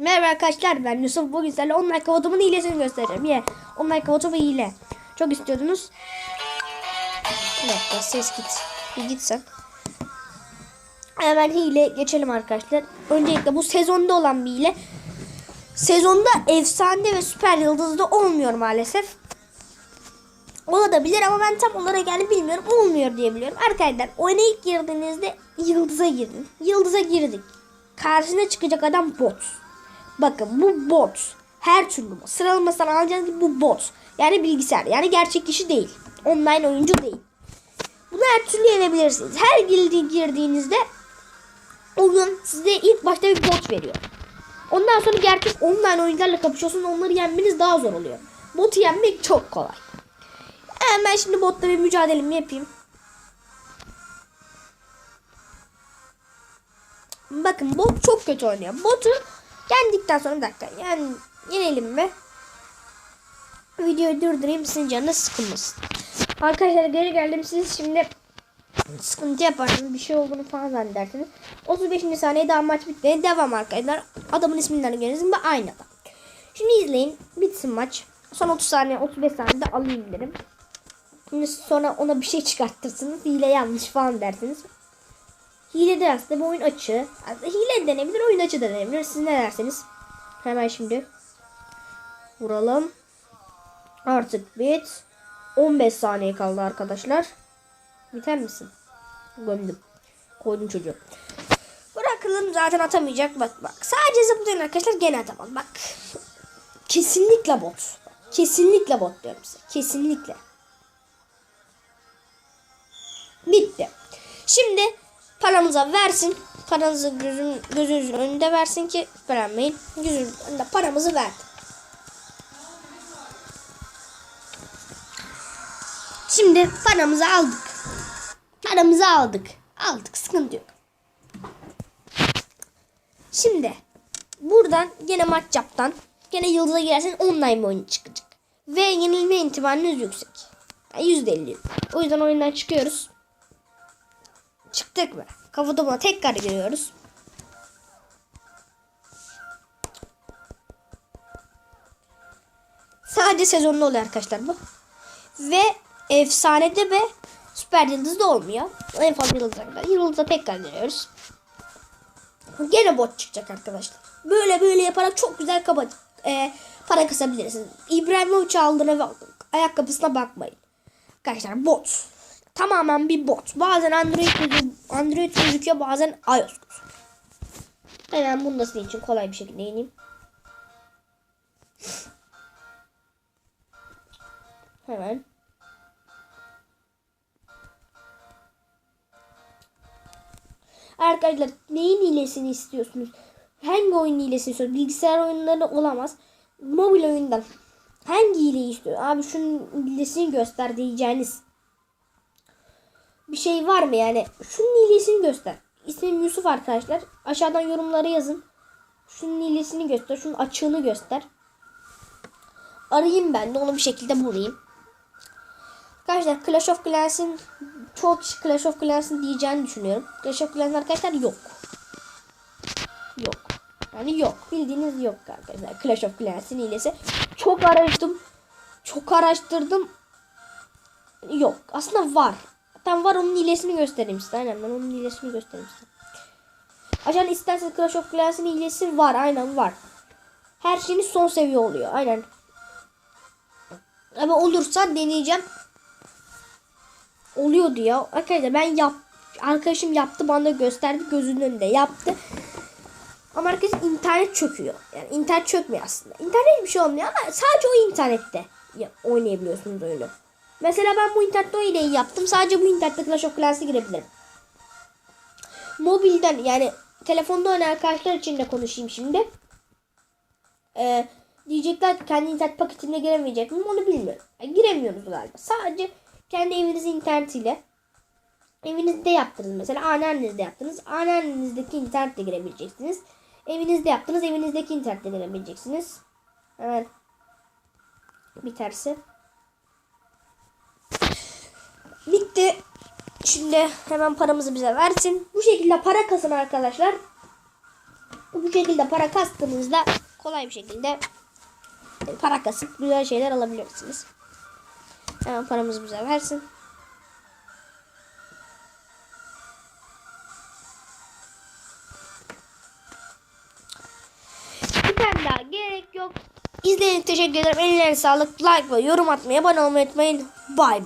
Merhaba arkadaşlar ben Yusuf. Bugün sizlerle online kavotumun hilesini göstereceğim. Ye. Online kavotu ve hile. Çok istiyordunuz. Bir ses git. Bir gitsen. Hemen hile geçelim arkadaşlar. Öncelikle bu sezonda olan bir hile. Sezonda efsane ve süper yıldızda olmuyor maalesef. Olabilir ama ben tam olarak yani bilmiyorum. Olmuyor diye biliyorum. Arkadaşlar oyuna ilk girdiğinizde yıldıza girin. Yıldıza girdik. Karşına çıkacak adam bot. Bakın bu bot. Her türlü sıralamasından alacağınız bu bot. Yani bilgisayar. Yani gerçek kişi değil. Online oyuncu değil. Bunu her türlü yenebilirsiniz. Her girdi girdiğinizde oyun size ilk başta bir bot veriyor. Ondan sonra gerçek online oyuncularla kapışıyorsunuz. Onları yenmeniz daha zor oluyor. Botu yenmek çok kolay. Hemen şimdi botla bir mücadelemi yapayım. Bakın bot çok kötü oynuyor. Botu yendikten sonra dakika. Yani yenelim mi? Videoyu durdurayım sizin canınız sıkılmasın. Arkadaşlar geri geldim. Siz şimdi sıkıntı yaparsınız. Bir şey olduğunu falan zannedersiniz. 35. saniye daha maç bitmeye devam arkadaşlar. Adamın isminden görüyorsunuz ve aynı adam. Şimdi izleyin. Bitsin maç. Son 30 saniye 35 saniyede alayım derim. Şimdi sonra ona bir şey çıkartırsınız. Hile yanlış falan dersiniz. Hile de aslında bu oyun açığı. Aslında hile denebilir, oyun açığı da denebilir. Siz ne derseniz. Hemen şimdi vuralım. Artık bit. 15 saniye kaldı arkadaşlar. Biter misin? Gömdüm. Koydum çocuğu. Bırakalım zaten atamayacak. Bak bak. Sadece zıplayan arkadaşlar gene atamaz. Bak. Kesinlikle bot. Kesinlikle bot diyorum size. Kesinlikle. Bitti. Şimdi paramıza versin. Paranızı gözün, gözünüzün önünde versin ki vermeyin. Gözünüzün önünde paramızı verdi. Şimdi paramızı aldık. Paramızı aldık. Aldık. Sıkıntı yok. Şimdi buradan gene maç yaptan gene yıldıza girersen online oyun çıkacak. Ve yenilme ihtimaliniz yüksek. Yani %50. O yüzden oyundan çıkıyoruz. Çıktık mı? Kafa tekrar giriyoruz. Sadece sezonda oluyor arkadaşlar bu. Ve efsanede ve süper yıldızda olmuyor. En fazla yıldızda kadar. Yıldızda tekrar giriyoruz. Gene bot çıkacak arkadaşlar. Böyle böyle yaparak çok güzel kaba, e, para kısabilirsiniz. İbrahimovic aldığına bak, ayakkabısına bakmayın. Arkadaşlar bot. Tamamen bir bot. Bazen Android Android gözüküyor bazen iOS gözüküyor. Hemen bunu da sizin için kolay bir şekilde yeneyim. Hemen. Arkadaşlar neyin hilesini istiyorsunuz? Hangi oyun hilesini istiyorsunuz? Bilgisayar oyunları olamaz. Mobil oyundan. Hangi hileyi istiyor? Abi şunun hilesini göster diyeceğiniz bir şey var mı yani? Şunun hilesini göster. İsmim Yusuf arkadaşlar. Aşağıdan yorumlara yazın. Şunun hilesini göster. Şunun açığını göster. Arayayım ben de onu bir şekilde bulayım. Arkadaşlar Clash of Clans'in çok kişi Clash of Clans'in diyeceğini düşünüyorum. Clash of Clans arkadaşlar yok. Yok. Yani yok. Bildiğiniz yok arkadaşlar. Clash of Clans'in hilesi. Çok araştırdım. Çok araştırdım. Yok. Aslında var. Tam var onun hilesini göstereyim size. Aynen ben onun hilesini göstereyim size. Aşağıda isterseniz Clash of Clans'in hilesi var. Aynen var. Her şeyiniz son seviye oluyor. Aynen. Ama olursa deneyeceğim. Oluyordu ya. Arkadaşlar ben yap arkadaşım yaptı bana gösterdi gözünün önünde yaptı. Ama herkes internet çöküyor. Yani internet çökmüyor aslında. İnternet bir şey olmuyor ama sadece o internette oynayabiliyorsunuz oyunu. Mesela ben bu internette o hileyi yaptım. Sadece bu internette Clash of Clans'e girebilirim. Mobilden yani telefonda oynayan arkadaşlar için de konuşayım şimdi. Ee, diyecekler kendi internet paketine giremeyecek miyim onu bilmiyorum. Yani giremiyoruz galiba. Sadece kendi evinizin internetiyle evinizde yaptınız mesela anneannenizde yaptınız. Anneannenizdeki internetle girebileceksiniz. Evinizde yaptınız. Evinizdeki internetle girebileceksiniz. Hemen biterse. Bitti. Şimdi hemen paramızı bize versin. Bu şekilde para kasın arkadaşlar. Bu şekilde para kastığınızda kolay bir şekilde para kasıp güzel şeyler alabilirsiniz. Hemen paramızı bize versin. Bir tane daha gerek yok. İzlediğiniz teşekkür ederim. Ellerine sağlık. Like ve yorum atmayı, abone olmayı unutmayın. Bye.